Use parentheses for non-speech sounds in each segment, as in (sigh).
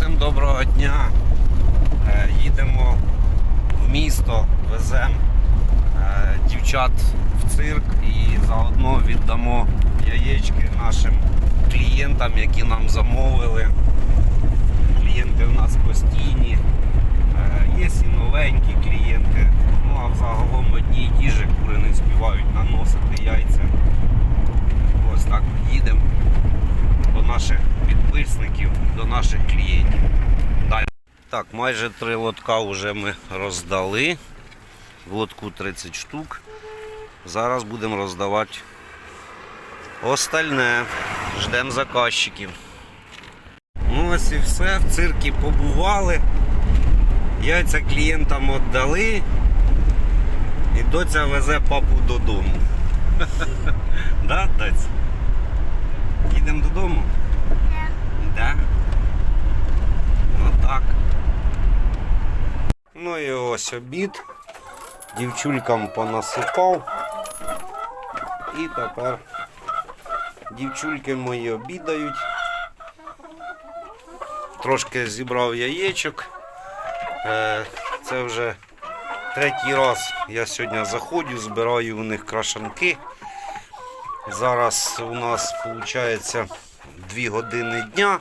Всім доброго дня. Е, Їдемо в місто, веземо е, дівчат в цирк і заодно віддамо яєчки нашим клієнтам, які нам замовили. Клієнти в нас постійні. Е, Є і новенькі клієнти. Ну а взагалом одні й ті же кури не співають наносити яйця. Ось так їдемо до наших підписників, до наших клієнтів. Далі. Так, майже три лотка вже ми роздали. В лотку 30 штук. Зараз будемо роздавати остальне. Ждемо заказчиків. Ну ось і все. В циркі побували. Яйця клієнтам віддали. І доця везе папу додому. (laughs) Да, доць? Їдемо додому? Да. Ну так. Ну і ось обід. Дівчулькам понасипав. І тепер дівчульки мої обідають. Трошки зібрав яєчок. Е, Це вже третій раз я сьогодні заходжу, збираю у них крашанки. Зараз у нас виходить 2 години дня.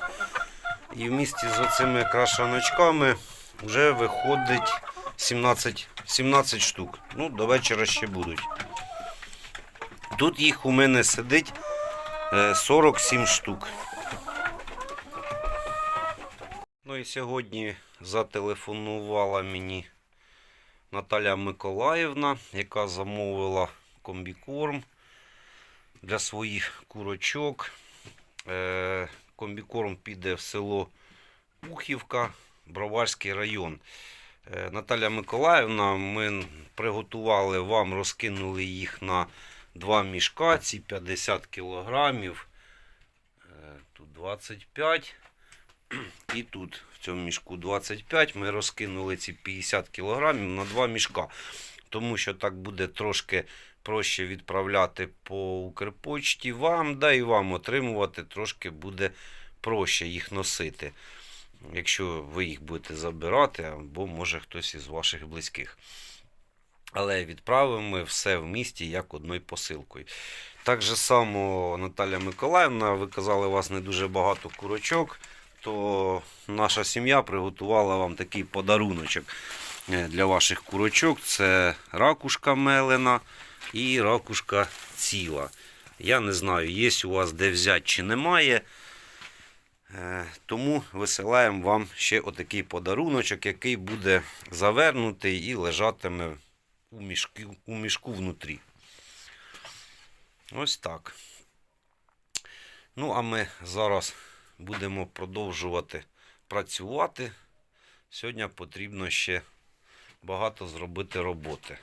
І в місті з оцими крашаночками вже виходить 17, 17 штук. Ну, до вечора ще будуть. Тут їх у мене сидить е, 47 штук. Ну і сьогодні зателефонувала мені Наталя Миколаївна, яка замовила комбікорм для своїх курочок. Е, Комбікорм піде в село Ухівка, Броварський район. Е, Наталя Миколаївна, ми приготували вам, розкинули їх на два мішка, ці 50 кілограмів. Е, Тут 25. (clears throat) І тут в цьому мішку 25. Ми розкинули ці 50 кілограмів на два мішка. Тому що так буде трошки проще відправляти по Укрпочті вам, да і вам отримувати трошки буде проще їх носити. Якщо ви їх будете забирати, або може хтось із ваших близьких. Але відправимо ми все в місті як одною посилкою. Так же само Наталя Миколаївна, ви казали, у вас не дуже багато курочок, то наша сім'я приготувала вам такий подаруночок е, для ваших курочок. Це ракушка мелена і ракушка ціла. Я не знаю, є у вас де взяти чи немає. Е, Тому висилаємо вам ще отакий подаруночок, який буде завернутий і лежатиме у мішку, у мішку внутрі. Ось так. Ну, а ми зараз будемо продовжувати працювати. Сьогодні потрібно ще багато зробити роботи.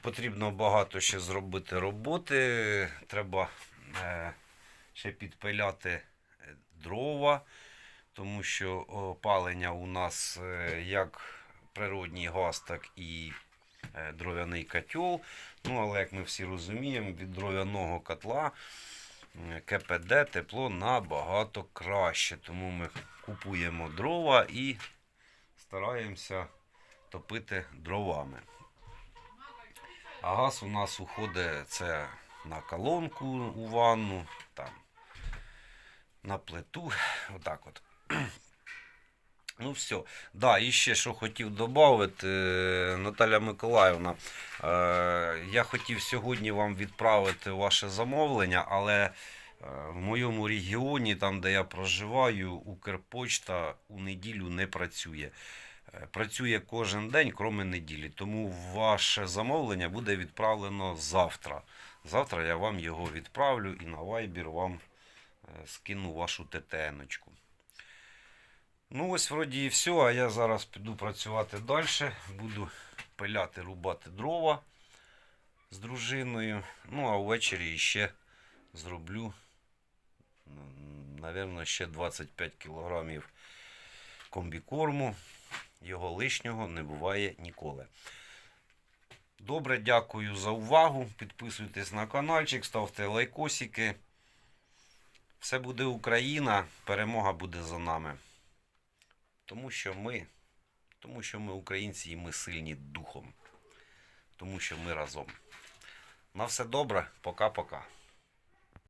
Потрібно багато ще зробити роботи. Треба е, ще підпиляти дрова, тому що опалення у нас е, як природній газ, так і е, дров'яний котел. Ну, але як ми всі розуміємо, від дров'яного котла КПД тепло набагато краще. Тому ми купуємо дрова і стараємося топити дровами. А газ у нас уходить це на колонку у ванну, там, на плиту. (sighs) Отак от. (clears throat) Ну, все. Да, і ще що хотів додати, Наталя Миколаївна, е, я хотів сьогодні вам відправити ваше замовлення, але е, в моєму регіоні, там де я проживаю, Укрпочта у неділю не працює. Е, Працює кожен день, крім неділі. Тому ваше замовлення буде відправлено завтра. Завтра я вам його відправлю і на Viber вам е, скину вашу ТТНочку. Ну, ось вроді і все, а я зараз піду працювати далі. Буду пиляти, рубати дрова з дружиною. Ну, а ввечері ще зроблю, мабуть, ще 25 кілограмів комбікорму. Його лишнього не буває ніколи. Добре, дякую за увагу. Підписуйтесь на каналчик, ставте лайкосики. Все буде Україна, перемога буде за нами. Тому що ми, тому що ми українці і ми сильні духом. Тому що ми разом. На все добре, пока-пока.